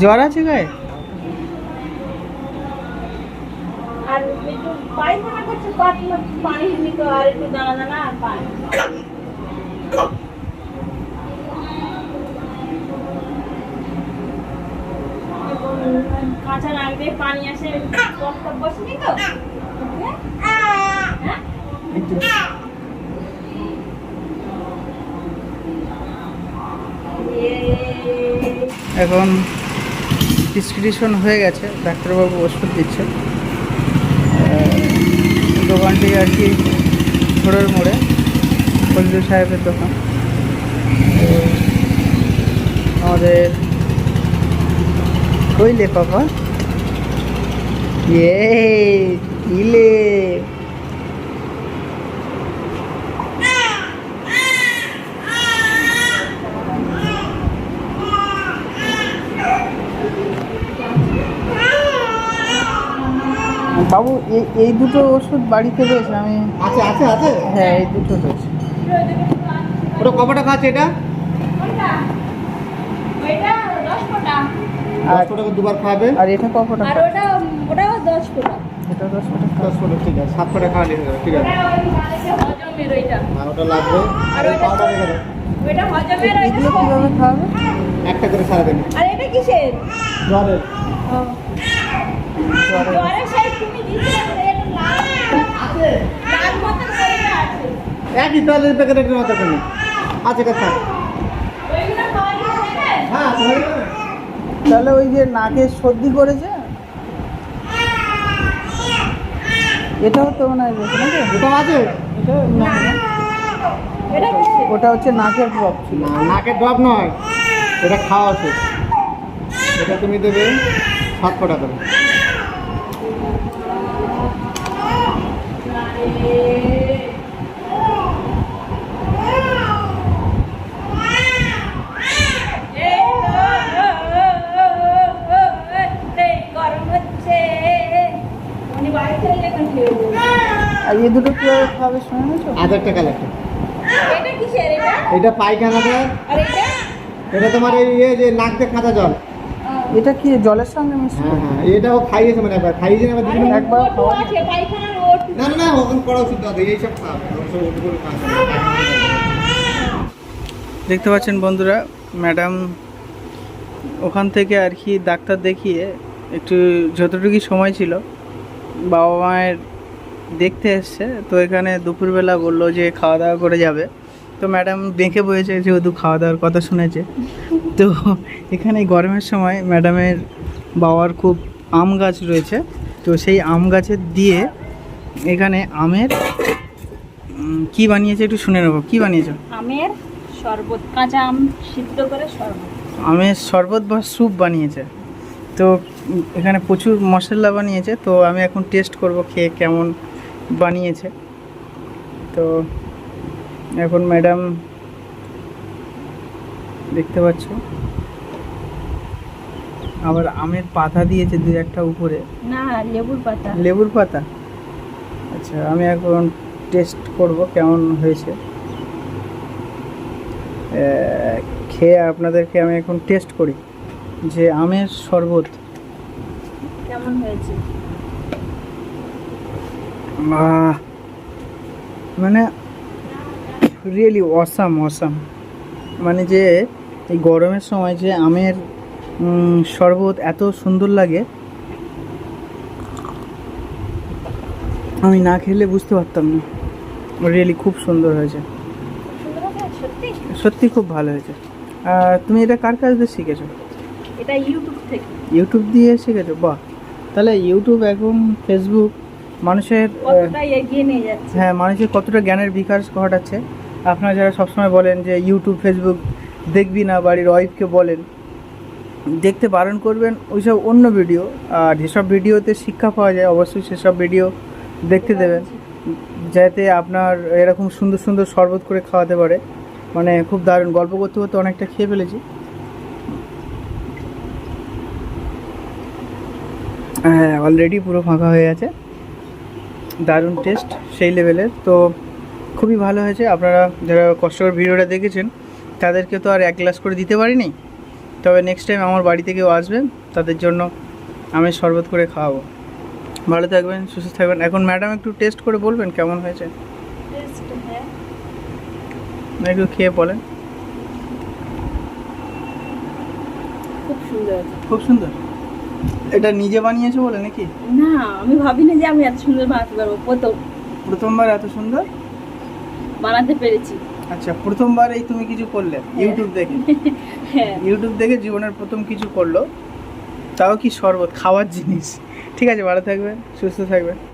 জ্বর আছে গায়ে? কাঁচা লাগবে পানি আসে টপ টপ বসেনি তো হ্যাঁ? এই এখন প্রেসক্রিপশন হয়ে গেছে, ডাক্তারবাবু ওষুধ দিচ্ছে। দোকানটি আর কি ঘোড়ার মোড়ে, ফজলু সাহেবের দোকান। আমাদের কইলে পাপা? ইয়ে ইলে। বাবু এই এই দুটো ওষুধ বাড়িতে রয়েছে আমি আছে আছে আছে? হ্যাঁ এই দুটো রয়েছে। ওটা কত টাকা আছে এটা। দুবার খাবে আর এটা ক টাকা আর ওটা ওটাও। এটা টাকা টাকা ঠিক আছে। সাত টাকা খাওয়ালে ঠিক আছে। ওটা হজমের ওইটা। আর ওটা লাগবে? আর ওই ওইটা পাউডার রেখে দাও ওইটা হজমের ওইটা এগুলো কীভাবে খাওয়াবে? একটা করে সারাদিন আর এটা কিসের? জ্বরের জ্বরের। জ্বরের তুমি দিছিলে এটা লাল লাল করে আছে একই জলের প্যাকেটের মতো কেন আছে কথা হ্যাঁ তাহলে ওই যে নাকে সর্দি করেছে? এটাও তো মনে হয় রয়েছে আছে? ওটা হচ্ছে নাকের ড্রপ ছিল। না নাকের ড্রপ নয়। এটা খাওয়া আছে এটা তুমি দেবে সাত কটা আর এই দুটো কীভাবে খাবে শুনে নিয়েছো? হাজার টাকা লাগবে। এটা কিসের এটা? এটা পায়খানাটা আর এটা? এটা তোমার এই ইয়ে যে নাক দিয়ে খাঁচা জল। এটা কি জলের সঙ্গে মিশে? হ্যাঁ হ্যাঁ এটাও খাইয়েছে মানে একবার। খাইয়েছে না একবার দুদিন আগে? একবার ওট দেখতে পাচ্ছেন বন্ধুরা, ম্যাডাম ওখান থেকে আর কি ডাক্তার দেখিয়ে একটু যতটুকু সময় ছিল, বাবা মায়ের দেখতে এসছে, তো এখানে দুপুরবেলা বলল যে খাওয়া দাওয়া করে যাবে। তো ম্যাডাম বেঁকে বয়েছে যেহেতু খাওয়া দাওয়ার কথা শুনেছে। তো এখানে গরমের সময় ম্যাডামের বাবার খুব আম গাছ রয়েছে, তো সেই আম গাছের দিয়ে এখানে আমের কি বানিয়েছে একটু শুনে নেব। কি বানিয়েছো? আমের শরবত কাঁচা আম সিদ্ধ করে শরবত। আমের শরবত বা স্যুপ বানিয়েছে। তো এখানে প্রচুর মশলা বানিয়েছে। তো আমি এখন টেস্ট করব খেয়ে কেমন বানিয়েছে। তো এখন ম্যাডাম দেখতে পাচ্ছ। আবার আমের পাতা দিয়েছে দু একটা উপরে। না লেবুর পাতা। লেবুর পাতা? আচ্ছা আমি এখন টেস্ট করব কেমন হয়েছে। খেয়ে আপনাদেরকে আমি এখন টেস্ট করি যে আমের শরবত কেমন হয়েছে? মানে রিয়েলি অসাম অসাম মানে যে এই গরমের সময় যে আমের শরবত এত সুন্দর লাগে আমি না খেলে বুঝতে পারতাম না। রিয়েলি খুব সুন্দর হয়েছে। সত্যি খুব ভালো হয়েছে। তুমি এটা কার কাছ দিয়ে শিখেছো? এটা ইউটিউব থেকে। ইউটিউব দিয়ে শিখেছো? বাহ। তাহলে ইউটিউব এখন ফেসবুক মানুষের হ্যাঁ মানুষের কতটা জ্ঞানের বিকাশ ঘটাচ্ছে। আপনারা যারা সবসময় বলেন যে ইউটিউব ফেসবুক দেখবি না বাড়ির ওয়াইফকে বলেন দেখতে বারণ করবেন ওইসব অন্য ভিডিও আর যেসব ভিডিওতে শিক্ষা পাওয়া যায় অবশ্যই সেসব ভিডিও দেখতে দেবেন যাতে আপনার এরকম সুন্দর সুন্দর শরবত করে খাওয়াতে পারে। মানে খুব দারুণ। গল্প করতে করতে অনেকটা খেয়ে ফেলেছি। হ্যাঁ অলরেডি পুরো ফাঁকা হয়ে আছে। দারুণ টেস্ট সেই লেভেলের তো খুবই ভালো হয়েছে। আপনারা যারা কষ্ট করে ভিডিওটা দেখেছেন, তাদেরকে তো আর এক গ্লাস করে দিতে পারিনি। তবে নেক্সট টাইম আমার বাড়িতে কেউ আসবেন, তাদের জন্য আমি শরবত করে খাওয়াবো। ভালো থাকবেন সুস্থ থাকবেন। এখন ম্যাডাম একটু টেস্ট করে বলবেন কেমন হয়েছে? হ্যাঁ। একটু খেয়ে বলেন। খুব সুন্দর খুব সুন্দর? এটা নিজে বানিয়েছো বলে নাকি? না আমি ভাবিনি যে আমি এত সুন্দর বানাতে পারব। প্রথম। প্রথমবার এত সুন্দর? বানাতে পেরেছি। আচ্ছা প্রথমবার এই তুমি কিছু করলে ইউটিউব দেখে? হ্যাঁ। ইউটিউব দেখে জীবনের প্রথম কিছু করল তাও কি শরবত খাওয়ার জিনিস? ঠিক আছে ভালো থাকবেন সুস্থ থাকবেন।